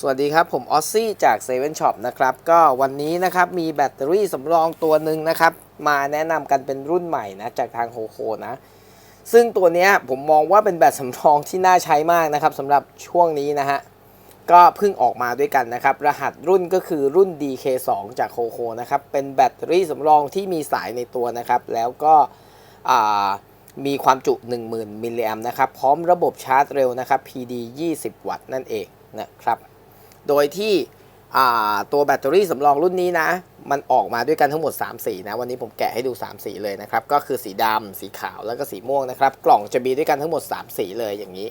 สวัสดีครับ ผมออซซี่จาก7 e เ e ่ Shop นะครับ ก็วันนี้นะครับ มีแบตเตอรี่สำรองตัวหนึ่งนะครับ มาแนะนำกันเป็นรุ่นใหม่นะ จากทางโฮโคนะ ซึ่งตัวนี้ผมมองว่าเป็นแบตสำรองที่น่าใช้มากนะครับสำหรับช่วงนี้นะฮะ ก็เพิ่งออกมาด้วยกันนะครับ รหัสรุ่นก็คือรุ่น DK2 จากโฮโคนะครับ เป็นแบตเตอรี่สำรองที่มีสายในตัวนะครับ แล้วก็มีความจุ 10,000 มิลลิแอมนะครับ พร้อมระบบชาร์จเร็วนะครับ PD 20 วัตต์นั่นเองนะครับ โดยที่ตัวแบตเตอรี่สำรองรุ่นนี้นะ มันออกมาด้วยกันทั้งหมด 3 สีนะ วันนี้ผมแกะให้ดู 3 สีเลยนะครับ ก็คือสีดำสีขาวแล้วก็สีม่วงนะครับ กล่องจะมีด้วยกันทั้งหมด 3 สีเลยอย่างนี้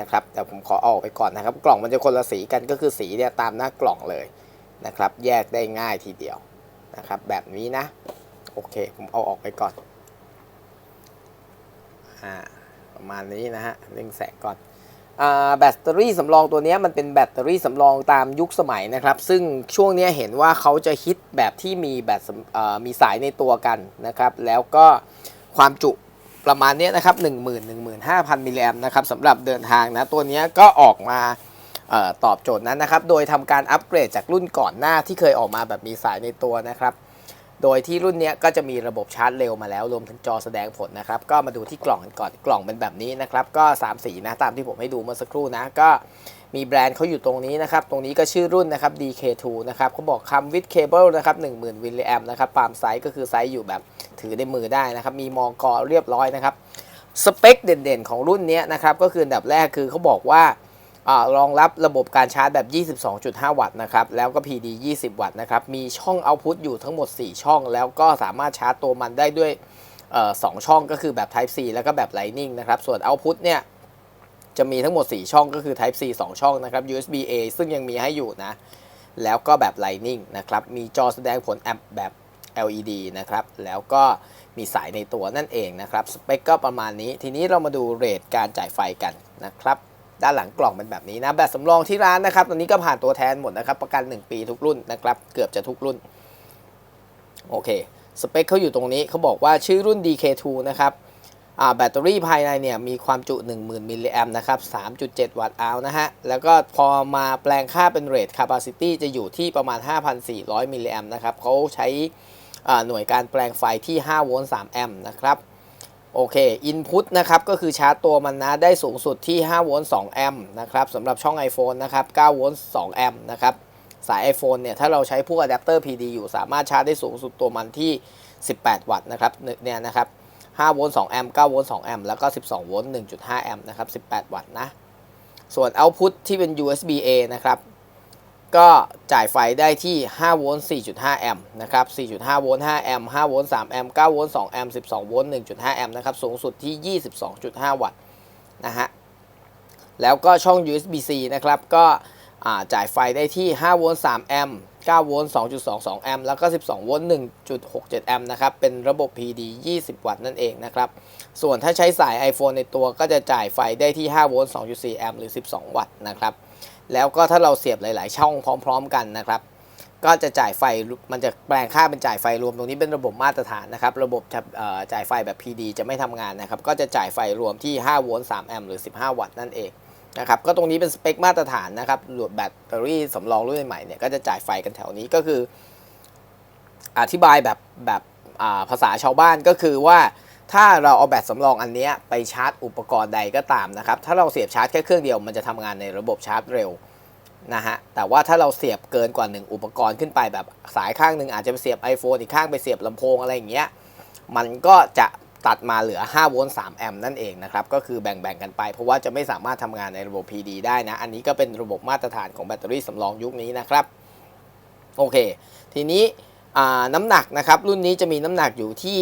นะครับ แต่ผมขอเอาออกไปก่อนนะครับ กล่องมันจะคนละสีกันก็คือสีเนี่ยตามหน้ากล่องเลยนะครับ แยกได้ง่ายทีเดียวนะครับ แบบนี้นะ โอเค ผมเอาออกไปก่อน อ่า ประมาณนี้นะฮะเร่งแสงก่อน แบตเตอรี่สำรองตัวนี้มันเป็นแบตเตอรี่สำรองตามยุคสมัยนะครับ ซึ่งช่วงนี้เห็นว่าเขาจะฮิตแบบที่มีแบตมีสายในตัวกันนะครับ แล้วก็ความจุประมาณนี้นะครับ1 1 5 0 0 0 มิลลิแอมนะครับสำหรับเดินทางนะ ตัวนี้ก็ออกมาออตอบโจทย์นั้นนะครับ โดยทำการอัปเกรดจากรุ่นก่อนหน้าที่เคยออกมาแบบมีสายในตัวนะครับ โดยที่รุ่นนี้ก็จะมีระบบชาร์จเร็วมาแล้วรวมถึงจอแสดงผลนะครับ ก็มาดูที่กล่องกันก่อนกล่องเป็นแบบนี้นะครับ ก็ 3 สีนะตามที่ผมให้ดูเมื่อสักครู่นะก็มีแบรนด์เขาอยู่ตรงนี้นะครับ ตรงนี้ก็ชื่อรุ่นนะครับ DK2 นะครับเขาบอกคำวิดเคเบิลนะครับ10,000มิลลิแอมนะครับปามไซส์ก็คือไซส์อยู่แบบถือในมือได้นะครับ มีมอกอเรียบร้อยนะครับ สเปคเด่นๆ ของรุ่นนี้นะครับ ก็คืออันดับแรกคือเขาบอกว่า รองรับระบบการชาร์จแบบ 22.5 วัตต์นะครับ แล้วก็ PD 20 วัตต์นะครับ มีช่องเอาพุตอยู่ทั้งหมด 4 ช่อง แล้วก็สามารถชาร์จตัวมันได้ด้วยอสองช่องก็คือแบบ Type C แล้วก็แบบ Lightning นะครับ ส่วนเอาพุตเนี่ย จะมีทั้งหมด 4 ช่องก็คือ Type C 2 ช่องนะครับ USB A ซึ่งยังมีให้อยู่นะ แล้วก็แบบ Lightning นะครับ มีจอแสดงผลแอปแบบ LED นะครับ แล้วก็มีสายในตัวนั่นเองนะครับ สเปคก็ประมาณนี้ ทีนี้เรามาดูเรทการจ่ายไฟกันนะครับ ด้านหลังกล่องเป็นแบบนี้นะแบบสำรองที่ร้านนะครับตอนนี้ก็ผ่านตัวแทนหมดนะครับประกัน 1 ปีทุกรุ่นนะครับเกือบจะทุกรุ่นโอเคสเปคเขาอยู่ตรงนี้เขาบอกว่าชื่อรุ่น DK2 นะครับแบตเตอรี่ภายในเนี่ยมีความจุ 10,000 มิลลิแอมนะครับ 3.7 วัตต์อาวนะฮะ แล้วก็พอมาแปลงค่าเป็นเรท capacity จะอยู่ที่ประมาณ 5,400 มิลลิแอมนะครับเขาใช้หน่วยการแปลงไฟที่ 5 โวลต์ 3 แอมป์นะครับ โอเค Input นะครับ ก็คือชาร์จตัวมันนะ ได้สูงสุดที่ 5 โวลต์ 2 แอมป์นะครับสำหรับช่อง iPhone นะครับ 9 โวลต์ 2 แอมป์นะครับ สาย iPhone เนี่ย ถ้าเราใช้พวกอะแดปเตอร์ PD อยู่ สามารถชาร์จได้สูงสุดตัวมันที่ 18 วัตต์นะครับ เนี่ยนะครับ 5 โวลต์ 2 แอมป์ 9 โวลต์ 2 แอมป์ แล้วก็ 12 โวลต์ 1.5 แอมป์นะครับ 18 วัตต์นะ ส่วน Output ที่เป็น USB A นะครับ ก็จ่ายไฟได้ที่ 5 โวลต์ 4.5 แอมป์นะครับ 4.5 โวลต์ 5 แอมป์ 5 โวลต์ 3 แอมป์ 9 โวลต์ 2 แอมป์ 12 โวลต์ 1.5 แอมป์นะครับ สูงสุดที่ 22.5 วัตต์นะฮะ แล้วก็ช่อง USB-C นะครับ ก็จ่ายไฟได้ที่ 5 โวลต์ 3 แอมป์ 9 โวลต์ 2.22 แอมป์ แล้วก็ 12 โวลต์ 1.67 แอมป์นะครับ เป็นระบบ PD 20 วัตต์นั่นเองนะครับ ส่วนถ้าใช้สาย iPhone ในตัวก็จะจ่ายไฟได้ที่ 5 โวลต์ 2.4 แอมป์ หรือ 12 วัตต์นะครับ แล้วก็ถ้าเราเสียบหลาย ๆ ช่องพร้อม ๆ กันนะครับ ก็จะจ่ายไฟมันจะแปลงค่าเป็นจ่ายไฟรวมตรงนี้เป็นระบบมาตรฐานนะครับ ระบบจะเอ่อจ่ายไฟแบบ PD จะไม่ทำงานนะครับ ก็จะจ่ายไฟรวมที่5โวลต์3แอมป์หรือ 15 วัตต์นั่นเองนะครับ ก็ตรงนี้เป็นสเปคมาตรฐานนะครับรวมแบตเตอรี่สำรองรุ่นใหม่เนี่ยก็จะจ่ายไฟกันแถวนี้ก็คือ อธิบายแบบแบบภาษาชาวบ้านก็คือว่า ถ้าเราเอาแบตสำรองอันนี้ไปชาร์จอุปกรณ์ใดก็ตามนะครับ ถ้าเราเสียบชาร์จแค่เครื่องเดียวมันจะทำงานในระบบชาร์จเร็วนะฮะ แต่ว่าถ้าเราเสียบเกินกว่า 1 อุปกรณ์ขึ้นไปแบบสายข้างหนึ่งอาจจะไปเสียบ iPhone อีกข้างไปเสียบลำโพงอะไรอย่างเงี้ย มันก็จะตัดมาเหลือ 5 โวลต์ 3 แอมป์นั่นเองนะครับ ก็คือแบ่งๆกันไป เพราะว่าจะไม่สามารถทำงานในระบบ PD ได้นะ อันนี้ก็เป็นระบบมาตรฐานของแบตเตอรี่สำรองยุคนี้นะครับ โอเค ทีนี้ น้ำหนักนะครับรุ่นนี้จะมีน้ำหนักอยู่ที่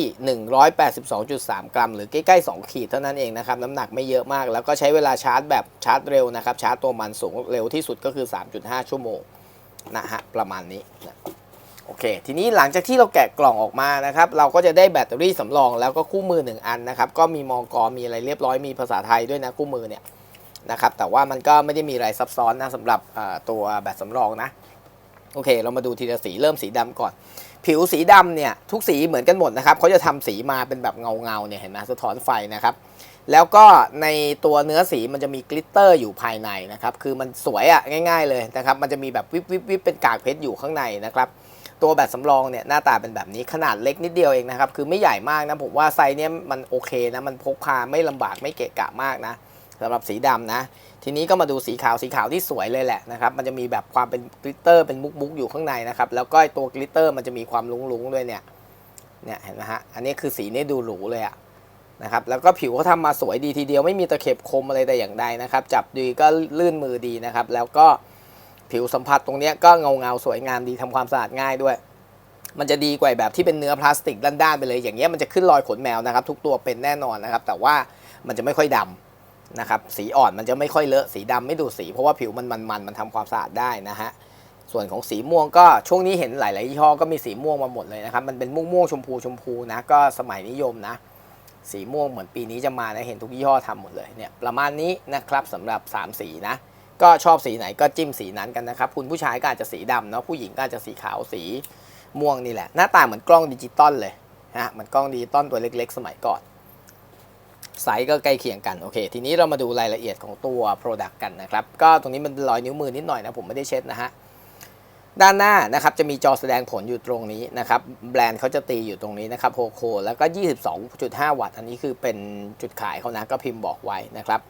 182.3 กรัม หรือใกล้ๆ 2 ขีดเท่านั้นเองนะครับน้ำหนักไม่เยอะมาก แล้วก็ใช้เวลาชาร์จแบบชาร์จเร็วนะครับชาร์จตัวมันสูงเร็วที่สุดก็คือ 3.5 ชั่วโมงนะฮะประมาณนี้นะโอเค ทีนี้หลังจากที่เราแกะกล่องออกมานะครับ เราก็จะได้แบตเตอรี่สำรองแล้วก็คู่มือ 1 อันนะครับ ก็มีมอกอมีอะไรเรียบร้อยมีภาษาไทยด้วยนะคู่มือเนี่ยนะครับ แต่ว่ามันก็ไม่ได้มีอะไรซับซ้อนนะสำหรับตัวแบตสำรองนะ โอเค เรามาดูทีละสีเริ่มสีดำก่อน ผิวสีดำเนี่ยทุกสีเหมือนกันหมดนะครับเขาจะทำสีมาเป็นแบบเงาเงาเนี่ยเห็นไหมสะท้อนไฟนะครับ แล้วก็ในตัวเนื้อสีมันจะมีกลิตเตอร์อยู่ภายในนะครับ คือมันสวยอะ่ะง่าย ๆ เลยนะครับ มันจะมีแบบวิบวิบวิบเป็นกากเพชรอยู่ข้างในนะครับตัวแบตสำรองเนี่ยหน้าตาเป็นแบบนี้ขนาดเล็กนิดเดียวเองนะครับ คือไม่ใหญ่มากนะ ผมว่าไซส์เนี้ยมันโอเคนะ มันพกพาไม่ลำบากไม่เกะกะมากนะ สำหรับสีดำนะ ทีนี้ก็มาดูสีขาวสีขาวที่สวยเลยแหละนะครับ มันจะมีแบบความเป็นกลิตเตอร์เป็นมุกๆอยู่ข้างในนะครับ แล้วก็ตัวกลิตเตอร์มันจะมีความลุ้งๆด้วยเนี่ย เนี่ยเห็นไหมฮะ อันนี้คือสีนี่ดูหรูเลยอะนะครับ แล้วก็ผิวเขาทำมาสวยดีทีเดียวไม่มีตะเข็บคมอะไรแต่อย่างใดนะครับ จับดีก็ลื่นมือดีนะครับ แล้วก็ผิวสัมผัสตรงนี้ก็เงาเงาสวยงามดีทำความสะอาดง่ายด้วย มันจะดีกว่าแบบที่เป็นเนื้อพลาสติกด้านๆไปเลย อย่างเงี้ยมันจะขึ้นรอยขนแมวนะครับ ทุกตัวเป็นแน่นอนนะครับ แต่ว่ามันจะไม่ค่อยดำ นะครับสีอ่อนมันจะไม่ค่อยเลอะสีดำไม่ดูสี เพราะว่าผิวมันมันๆมันทำความสะอาดได้นะฮะส่วนของสีม่วงก็ช่วงนี้เห็นหลาย ๆ ยี่ห้อก็มีสีม่วงมาหมดเลยนะครับ มันเป็นม่วงม่วงชมพูชมพูนะก็สมัยนิยมนะ สีม่วงเหมือนปีนี้จะมานะเห็นทุกยี่ห้อทำหมดเลยเนี่ยประมาณนี้นะครับสำหรับ 3 สีนะ ก็ชอบสีไหนก็จิ้มสีนั้นกันนะครับคุณผู้ชายก็อาจจะสีดำเนาะผู้หญิงก็อาจจะสีขาวสีม่วงนี่แหละ หน้าตาเหมือนกล้องดิจิตอลเลยนะเหมือนกล้องดิจิตอลตัวเล็ก ๆ สมัยก่อน ไซส์ก็ใกล้เคียงกันโอเค ทีนี้เรามาดูรายละเอียดของตัว Product กันนะครับ ก็ตรงนี้มันรอยนิ้วมือนิดหน่อยนะ ผมไม่ได้เช็ดนะฮะ ด้านหน้านะครับจะมีจอแสดงผลอยู่ตรงนี้นะครับ แบรนด์เขาจะตีอยู่ตรงนี้นะครับโฮโคแล้วก็ 22.5 วัตต์ อันนี้คือเป็นจุดขายเขานะก็พิมพ์บอกไว้นะครับ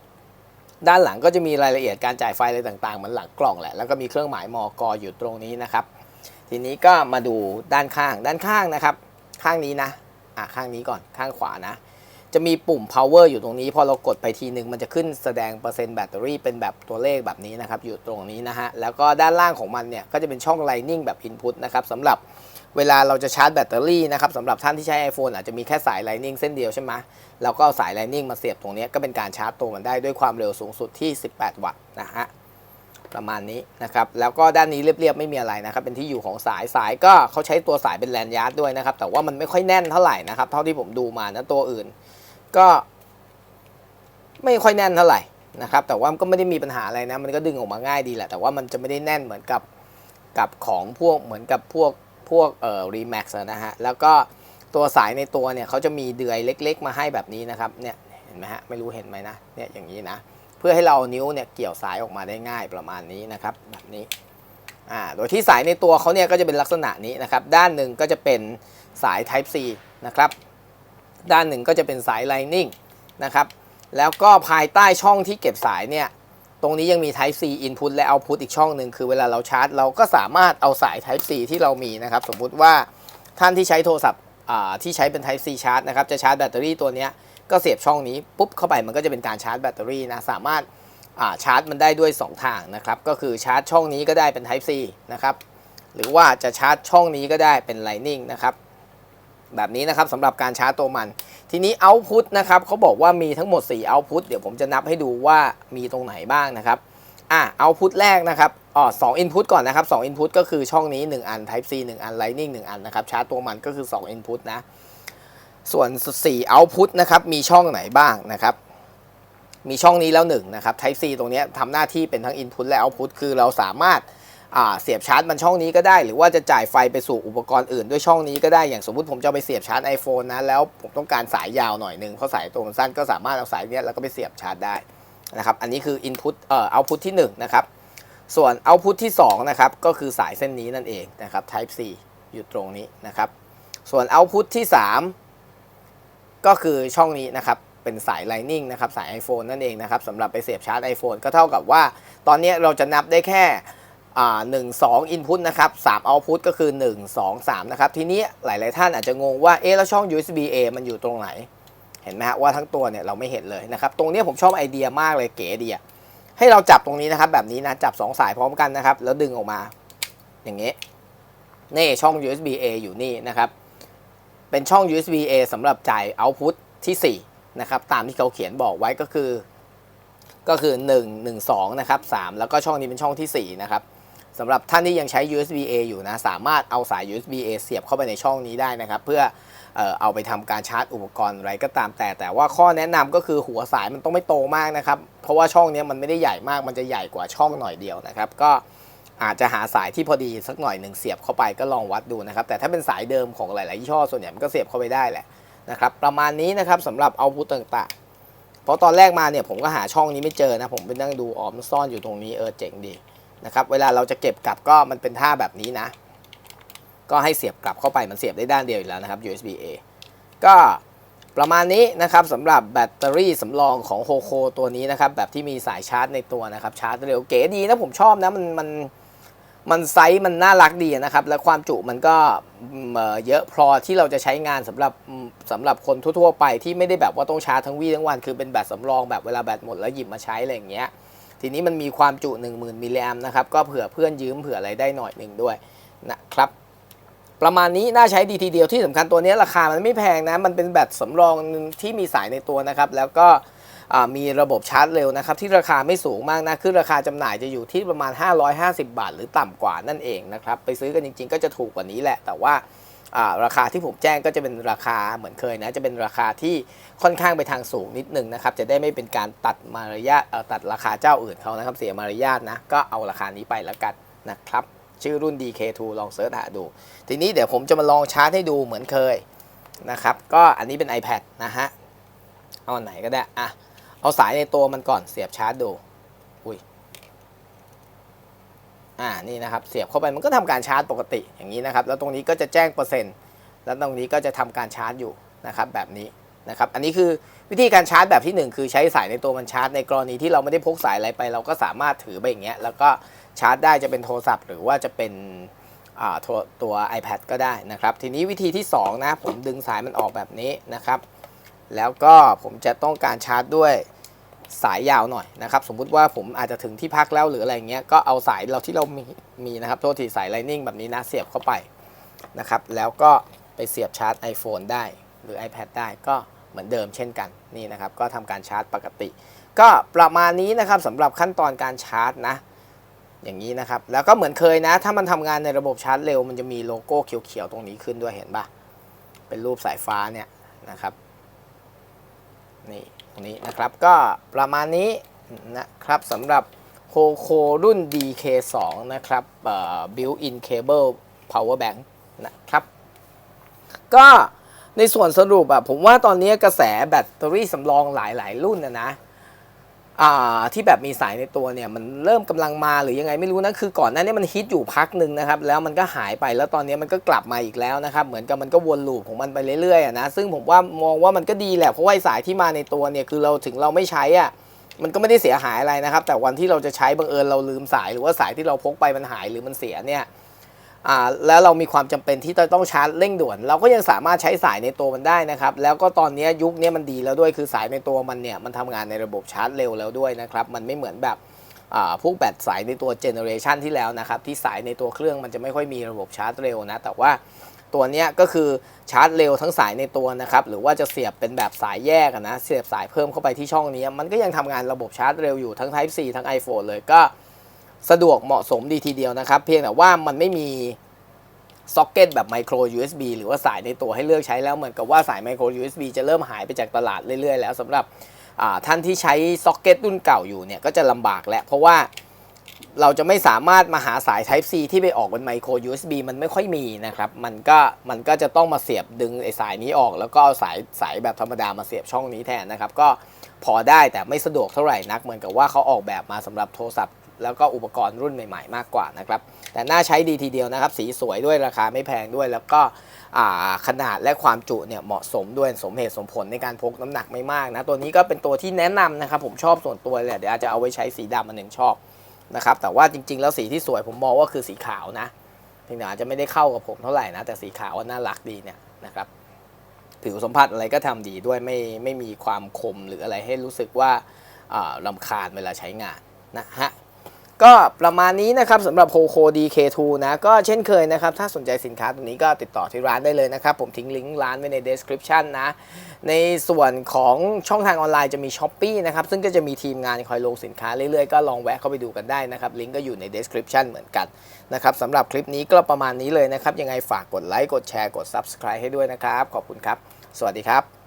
ด้านหลังก็จะมีรายละเอียดการจ่ายไฟอะไรต่างๆเหมือนหลังกล่องแหละ แล้วก็มีเครื่องหมายมอกออยู่ตรงนี้นะครับ ทีนี้ก็มาดูด้านข้าง ด้านข้างนะครับ ข้างนี้นะ อะข้างนี้ก่อน ข้างขวานะ จะมีปุ่ม power อยู่ตรงนี้ พอเรากดไปทีหนึ่งมันจะขึ้นแสดงเปอร์เซ็นต์แบตเตอรี่เป็นแบบตัวเลขแบบนี้นะครับ อยู่ตรงนี้นะฮะ แล้วก็ด้านล่างของมันเนี่ย ก็จะเป็นช่อง Lightning แบบ Input นะครับสำหรับเวลาเราจะชาร์จแบตเตอรี่นะครับสำหรับท่านที่ใช้ iPhone อาจจะมีแค่สาย Lightning เส้นเดียวใช่ไหมแล้วก็เอาสาย Lightning มาเสียบตรงนี้ก็เป็นการชาร์จตัวมันได้ด้วยความเร็วสูงสุดที่ 18 วัตต์นะฮะประมาณนี้นะครับแล้วก็ด้านนี้เรียบๆไม่มีอะไรนะครับเป็นที่อยู่ของสายสายก็เขาใช้ตัวสายเป็นแลนยาร์ดด้วยนะครับแต่ว่ามันไม่ค่อยแน่นเท่าไหร่นะครับเท่าที่ผมดูมานะตัวอื่น ก็ไม่ค่อยแน่นเท่าไหร่นะครับ แต่ว่าก็ไม่ได้มีปัญหาอะไรนะ มันก็ดึงออกมาง่ายดีแหละ แต่ว่ามันจะไม่ได้แน่นเหมือนกับกับของพวกเหมือนกับพวกพวกเอ่อรีแม็กซ์นะฮะ แล้วก็ตัวสายในตัวเนี่ยเขาจะมีเดือยเล็ก ๆ มาให้แบบนี้นะครับ เนี่ยเห็นไหมฮะ ไม่รู้เห็นไหมนะ เนี่ยอย่างนี้นะ เพื่อให้เรานิ้วเนี่ยเกี่ยวสายออกมาได้ง่ายประมาณนี้นะครับ แบบนี้ อ่า โดยที่สายในตัวเขาเนี่ยก็จะเป็นลักษณะนี้นะครับ ด้านหนึ่งก็จะเป็นสาย Type C นะครับ ด้านหนึ่งก็จะเป็นสาย Lightning นะครับ แล้วก็ภายใต้ช่องที่เก็บสายเนี่ย ตรงนี้ยังมี Type C input และ output อีกช่องหนึ่งคือเวลาเราชาร์จ เราก็สามารถเอาสาย Type C ที่เรามีนะครับ สมมุติว่าท่านที่ใช้โทรศัพท์ที่ใช้เป็น Type C ชาร์จนะครับ จะชาร์จแบตเตอรี่ตัวนี้ก็เสียบช่องนี้ปุ๊บเข้าไปมันก็จะเป็นการชาร์จแบตเตอรี่นะ สามารถาชาร์จมันได้ด้วย 2 ทางนะครับ ก็คือชาร์จช่องนี้ก็ได้เป็น Type C นะครับ หรือว่าจะชาร์จช่องนี้ก็ได้เป็น Lightning นะครับ แบบนี้นะครับสำหรับการชาร์จตัวมัน ทีนี้ output นะครับเขาบอกว่ามีทั้งหมด4 output เดี๋ยวผมจะนับให้ดูว่ามีตรงไหนบ้างนะครับอะ output แรกนะครับอ๋อ2 input ก่อนนะครับ2 input ก็คือช่องนี้ 1 อัน type C 1 อัน lightning 1 อันนะครับชาร์จตัวมันก็คือ2 input นะส่วน4 output นะครับมีช่องไหนบ้างนะครับมีช่องนี้แล้ว1นะครับ type C ตรงนี้ทำหน้าที่เป็นทั้ง input และ output คือเราสามารถ เสียบชาร์จมันช่องนี้ก็ได้ หรือว่าจะจ่ายไฟไปสู่อุปกรณ์อื่นด้วยช่องนี้ก็ได้อย่างสมมติผมจะไปเสียบชาร์จ iPhone นะแล้วผมต้องการสายยาวหน่อยหนึ่งเพราะสายตัวมันสั้นก็สามารถเอาสายเนี้ยแล้วก็ไปเสียบชาร์จได้นะครับอันนี้คือ input เอ่อ output ที่1นะครับส่วน output ที่2นะครับก็คือสายเส้นนี้นั่นเองนะครับ type C อยู่ตรงนี้นะครับส่วน output ที่ 3 ก็คือช่องนี้นะครับเป็นสาย Lightning นะครับสาย iPhone นั่นเองนะครับสำหรับไปเสียบชาร์จ iPhone ก็เท่ากับว่า ตอนนี้เราจะนับได้แค่ หนึ่งสองอินพุตนะครับสามเอาพุตก็คือ 1 2 3 นะครับ ทีนี้หลาย ๆ ท่านอาจจะงงว่า เอ๊ะ แล้วช่อง USB A มันอยู่ตรงไหน เห็นไหมฮะว่าทั้งตัวเนี่ยเราไม่เห็นเลยนะครับ ตรงนี้ผมชอบไอเดียมากเลยเก๋ดีอะให้เราจับตรงนี้นะครับ แบบนี้นะ จับ 2 สายพร้อมกันนะครับ แล้วดึงออกมา อย่างเงี้นี่ช่อง USB A อยู่นี่นะครับ เป็นช่อง USB A สำหรับจ่ายเอาพุตที่4นะครับ ตามที่เขาเขียนบอกไว้ก็คือ ก็คือ 1 1 2 นะครับ 3 แล้วก็ช่องนี้เป็นช่องที่4นะครับ สำหรับท่านที่ยังใช้ USB A อยู่นะ สามารถเอาสาย USB A เสียบเข้าไปในช่องนี้ได้นะครับ เพื่อเอาไปทำการชาร์จอุปกรณ์อะไรก็ตามแต่ แต่ว่าข้อแนะนำก็คือหัวสายมันต้องไม่โตมากนะครับ เพราะว่าช่องนี้มันไม่ได้ใหญ่มาก มันจะใหญ่กว่าช่องหน่อยเดียวนะครับ ก็อาจจะหาสายที่พอดีสักหน่อยหนึ่งเสียบเข้าไปก็ลองวัดดูนะครับ แต่ถ้าเป็นสายเดิมของหลายๆยี่ห้อส่วนใหญ่มันก็เสียบเข้าไปได้แหละนะครับประมาณนี้นะครับสำหรับเอาพุตต่างๆราะตอนแรกมาเนี่ยผมก็หาช่องนี้ไม่เจอนะผมไปนั่งดูออมนซ่อนอยู่ตรงนี้เออเจ๋งดี นะครับเวลาเราจะเก็บกลับก็มันเป็นท่าแบบนี้นะ ก็ให้เสียบกลับเข้าไปมันเสียบได้ด้านเดียวอยู่แล้วนะครับ USB A ก็ประมาณนี้นะครับสำหรับแบตเตอรี่สำรองของโฮโคตัวนี้นะครับ แบบที่มีสายชาร์จในตัวนะครับ ชาร์จเร็วเก๋ดีนะผมชอบนะมันมันมันไซส์มันน่ารักดีนะครับ และความจุมันก็เยอะพอที่เราจะใช้งานสำหรับสำหรับคนทั่วๆไปที่ไม่ได้แบบว่าต้องชาร์จทั้งวี่ทั้งวัน คือเป็นแบตสำรองแบบเวลาแบตหมดแล้วหยิบมาใช้อะไรอย่างเงี้ย ทีนี้มันมีความจุ 10,000มิลลิแอมนะครับ ก็เผื่อเพื่อนยืมเผื่ออะไรได้หน่อยหนึ่งด้วยนะครับ ประมาณนี้น่าใช้ดีทีเดียวที่สำคัญตัวนี้ราคามันไม่แพงนะ มันเป็นแบตสำรองที่มีสายในตัวนะครับ แล้วก็มีระบบชาร์จเร็วนะครับ ที่ราคาไม่สูงมากนะคือราคาจำหน่ายจะอยู่ที่ประมาณ 550 บาท หรือต่ำกว่านั่นเองนะครับ ไปซื้อกันจริง ๆ ก็จะถูกกว่านี้แหละ แต่ว่า ราคาที่ผมแจ้งก็จะเป็นราคาเหมือนเคยนะจะเป็นราคาที่ค่อนข้างไปทางสูงนิดนึงนะครับจะได้ไม่เป็นการตัดมารยาทตัดราคาเจ้าอื่นเขานะครับเสียมารยาทนะก็เอาราคานี้ไปแล้วกันนะครับชื่อรุ่น DK2 ลองเสิร์ชหาดู ทีนี้เดี๋ยวผมจะมาลองชาร์จให้ดูเหมือนเคยนะครับก็อันนี้เป็น iPad นะฮะเอาอันไหนก็ได้อะเอาสายในตัวมันก่อนเสียบชาร์จดู อุ้ย อ่านี่นะครับเสียบเข้าไปมันก็ทำการชาร์จปกติอย่างนี้นะครับ แล้วตรงนี้ก็จะแจ้งเปอร์เซ็นต์แล้วตรงนี้ก็จะทำการชาร์จอยู่นะครับแบบนี้นะครับอันนี้คือวิธีการชาร์จแบบที่หนึ่งคือใช้สายในตัวมันชาร์จ ในกรณีที่เราไม่ได้พกสายอะไรไป เราก็สามารถถือไปอย่างเงี้ยแล้วก็ชาร์จได้จะเป็นโทรศัพท์ หรือว่าจะเป็นอ่าตัวตัว iPad ก็ได้นะครับ ทีนี้วิธีที่สองนะ ผมดึงสายมันออกแบบนี้นะครับ แล้วก็ผมจะต้องการชาร์จด้วย สายยาวหน่อยนะครับสมมุติว่าผมอาจจะถึงที่พักแล้วหรืออะไรเงี้ยก็เอาสายเราที่เรามีมีนะครับโทษทีสาย Lightning แบบนี้นะเสียบเข้าไปนะครับแล้วก็ไปเสียบชาร์จ iPhone ได้หรือ iPad ได้ก็เหมือนเดิมเช่นกันนี่นะครับก็ทำการชาร์จปกติ ก็ประมาณนี้นะครับสำหรับขั้นตอนการชาร์จนะอย่างนี้นะครับแล้วก็เหมือนเคยนะ ถ้ามันทำงานในระบบชาร์จเร็ว มันจะมีโลโก้เขียวๆตรงนี้ขึ้นด้วยเห็นปะเป็นรูปสายฟ้าเนี่ยนะครับนี่ ตรงนี้นะครับก็ประมาณนี้นะครับสำหรับโคโครุ่น DK2 นะครับ built-in cable power bank นะครับ ก็ในส่วนสรุปอะผมว่าตอนนี้กระแสแบตเตอรี่สำรองหลาย ๆ รุ่นนะนะ ที่แบบมีสายในตัวเนี่ยมันเริ่มกำลังมาหรือยังไงไม่รู้นะคือก่อนหน้านี้มันฮิตอยู่พักหนึ่งนะครับแล้วมันก็หายไปแล้วตอนนี้มันก็กลับมาอีกแล้วนะครับเหมือนกับมันก็วนลูปของมันไปเรื่อยๆนะซึ่งผมว่ามองว่ามันก็ดีแหละเพราะว่าสายที่มาในตัวเนี่ยคือเราถึงเราไม่ใช้อะมันก็ไม่ได้เสียหายอะไรนะครับ แต่วันที่เราจะใช้บังเอิญเราลืมสายหรือว่าสายที่เราพกไปมันหายหรือมันเสียเนี่ย แล้วเรามีความจำเป็นที่จะต้องชาร์จเร่งด่วน เราก็ยังสามารถใช้สายในตัวมันได้นะครับ แล้วก็ตอนนี้ยุคนี้มันดีแล้วด้วยคือสายในตัวมันเนี่ยมันทำงานในระบบชาร์จเร็วแล้วด้วยนะครับ มันไม่เหมือนแบบพวกแบตสายในตัวเจเนอเรชันที่แล้วนะครับ ที่สายในตัวเครื่องมันจะไม่ค่อยมีระบบชาร์จเร็วนะ แต่ว่าตัวนี้ก็คือชาร์จเร็วทั้งสายในตัวนะครับ หรือว่าจะเสียบเป็นแบบสายแยกนะ เสียบสายเพิ่มเข้าไปที่ช่องนี้ มันก็ยังทำงานระบบชาร์จเร็วอยู่ทั้ง Type C ทั้ง iPhone เลยก็ สะดวกเหมาะสมดีทีเดียวนะครับ เพียงแต่ว่ามันไม่มีซ็อกเก็ตแบบไมโคร USB หรือว่าสายในตัวให้เลือกใช้แล้วเหมือนกับว่าสายไมโคร USB จะเริ่มหายไปจากตลาดเรื่อยๆ แล้วสำหรับท่านที่ใช้ซ็อกเก็ตรุ่นเก่าอยู่เนี่ยก็จะลำบากแหละเพราะว่าเราจะไม่สามารถมาหาสาย Type C ที่ไปออกเป็นไมโคร USB มันไม่ค่อยมีนะครับ มันก็มันก็จะต้องมาเสียบดึงไอสายนี้ออก แล้วก็เอาสายสายแบบธรรมดามาเสียบช่องนี้แทนนะครับ ก็พอได้แต่ไม่สะดวกเท่าไหร่นัก เหมือนกับว่าเขาออกแบบมาสำหรับโทรศัพท์ แล้วก็อุปกรณ์รุ่นใหม่ๆ มากกว่านะครับ แต่น่าใช้ดีทีเดียวนะครับ สีสวยด้วยราคาไม่แพงด้วย แล้วก็ขนาดและความจุเนี่ยเหมาะสมด้วยสมเหตุสมผลในการพกน้ำหนักไม่มากนะ ตัวนี้ก็เป็นตัวที่แนะนำนะครับ ผมชอบส่วนตัวเลยเดี๋ยวอาจจะเอาไว้ใช้สีดำอันหนึ่งชอบนะครับ แต่ว่าจริงๆ แล้วสีที่สวยผมมองว่าคือสีขาวนะเพียงแต่อาจจะไม่ได้เข้ากับผมเท่าไหร่นะ แต่สีขาวน่ารักดีเนี่ยนะครับผิวสัมผัสอะไรก็ทำดีด้วยไม่ไม่มีความคมหรืออะไรให้รู้สึกว่าอ่าลำคาญเวลาใช้งานนะฮะ ก็ประมาณนี้นะครับสำหรับ h o c o DK2 นะก็เช่นเคยนะครับ ถ้าสนใจสินค้าตัวนี้ก็ติดต่อที่ร้านได้เลยนะครับ ผมทิ้งลิงก์ร้านไว้ใน description นะ ในส่วนของช่องทางออนไลน์จะมี s h อ p e e นะครับ ซึ่งก็จะมีทีมงานคอยลงสินค้าเรื่อยๆ ก็ลองแวะเข้าไปดูกันได้นะครับ ลิงก์ก็อยู่ใน description เหมือนกันนะครับสำหรับคลิปนี้ก็ประมาณนี้เลยนะครับ ยังไงฝากกดไลค์กดแชร์กด subscribe ให้ด้วยนะครับขอบคุณครับ สวัสดีครับ